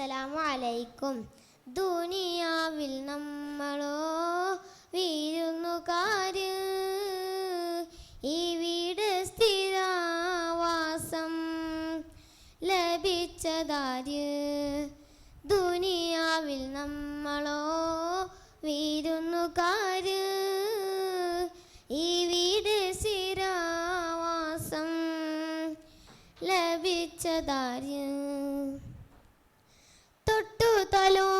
അസ്സലാമു അലൈക്കും ദുനിയാവിൽ നമ്മളോ വീരുന്നുകാര് ഈ വീട് സ്ഥിരാവാസം ലഭിച്ചതാര്? ദുനിയാവിൽ നമ്മളോ വീരുന്നുകാര് ഈ വീട് സ്ഥിരാവാസം ലഭിച്ചതാര്? തലോടിയോരൊട്ടം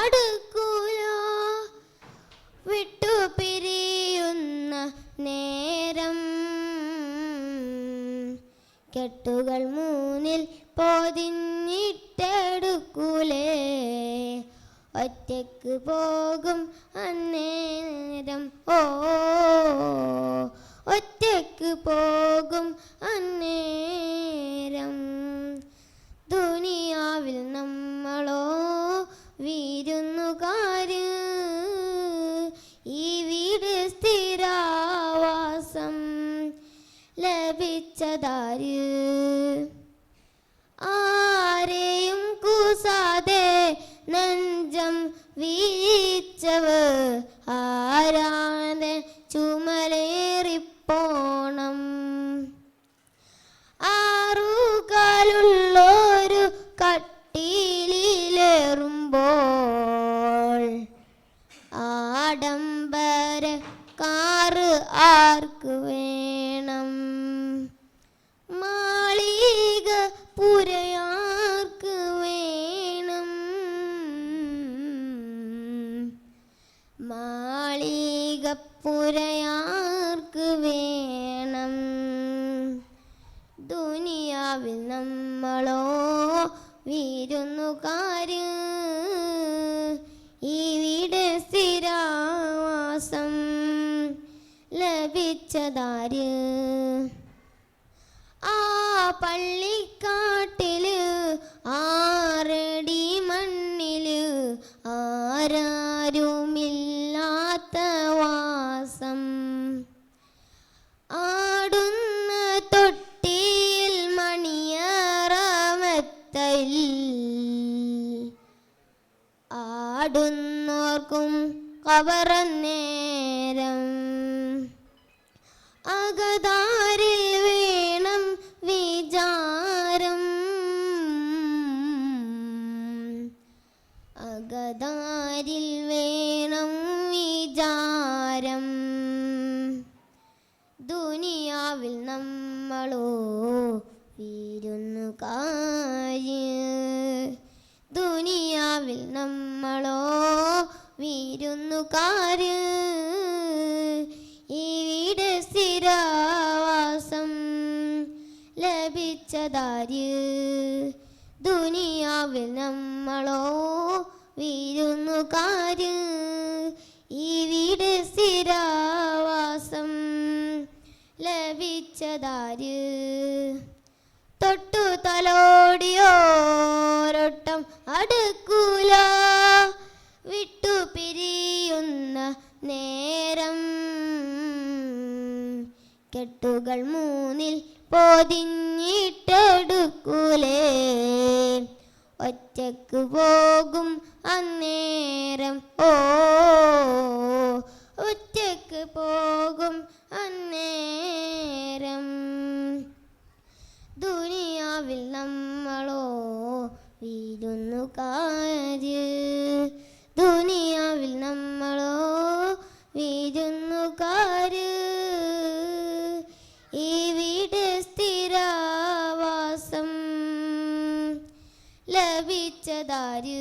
അടുക്കൂല? വിട്ടു പിരിയുന്ന നേരം കെട്ടുകൾ മൂന്നിൽ പൊതിഞ്ഞിട്ടെടുക്കൂലേ? ഒറ്റയ്ക്ക് പോകും അന്നേരം ഓ ഒറ്റയ്ക്ക് പോകും അന്നേരം. ദുനിയാവിൽ നമ്മളോ വീരുന്നുകാര് ഈ വീട് സ്ഥിരാവാസം ലഭിച്ചതാര്? ആരെയും കൂസാതെ നെഞ്ചം വീച്ചവ് ആരാണ് ചുമലേറിപ്പോണം ആർക്ക് വേണം? മാളിക പുരയാർക്ക് വേണം? മാളിക പുരയാർക്ക് വേണം? ദുനിയാവിൽ നമ്മളോ വീരുന്നുകാര് ലഭിച്ചതാര് ആ പള്ളിക്കാട്ടിൽ ആറടി മണ്ണിൽ ആരാരുമില്ലാത്ത വാസം. ആടുന്ന തൊട്ടിയിൽ മണിയറമത്തൽ ആടുന്നോർക്കും കവറന്നേരം അകതാരിൽ വേണം വിചാരം. അകതാരിൽ വേണം വിചാരം. ദുനിയാവിൽ നമ്മളോ വീരുന്നുകാര് ദുനിയാവിൽ നമ്മളോ വീരുന്നുകാര് ഈ ലഭിച്ചതാര് ദുനിയാവിൽ നമ്മളോ വീരുന്നുകാര് വീട് സ്ഥിരാവാസം ലഭിച്ചതാര്? തൊട്ടു തലോടിയോരൊട്ടം അടുക്കൂല. വിട്ടു പിരിയുന്ന നേരം കെട്ടുകൾ മൂന്നിൽ പൊതിഞ്ഞിട്ടെടുക്കൂലേ ഒറ്റയ്ക്ക് പോകും അന്നേരം ഓ ഒറ്റയ്ക്ക് പോകും അന്നേരം. ദുനിയാവിൽ നമ്മളോ വീരുന്നുകാര് ദുനിയാവിൽ നമ്മളോ വീരുന്നുകാര് ലഭിച്ചതാര്?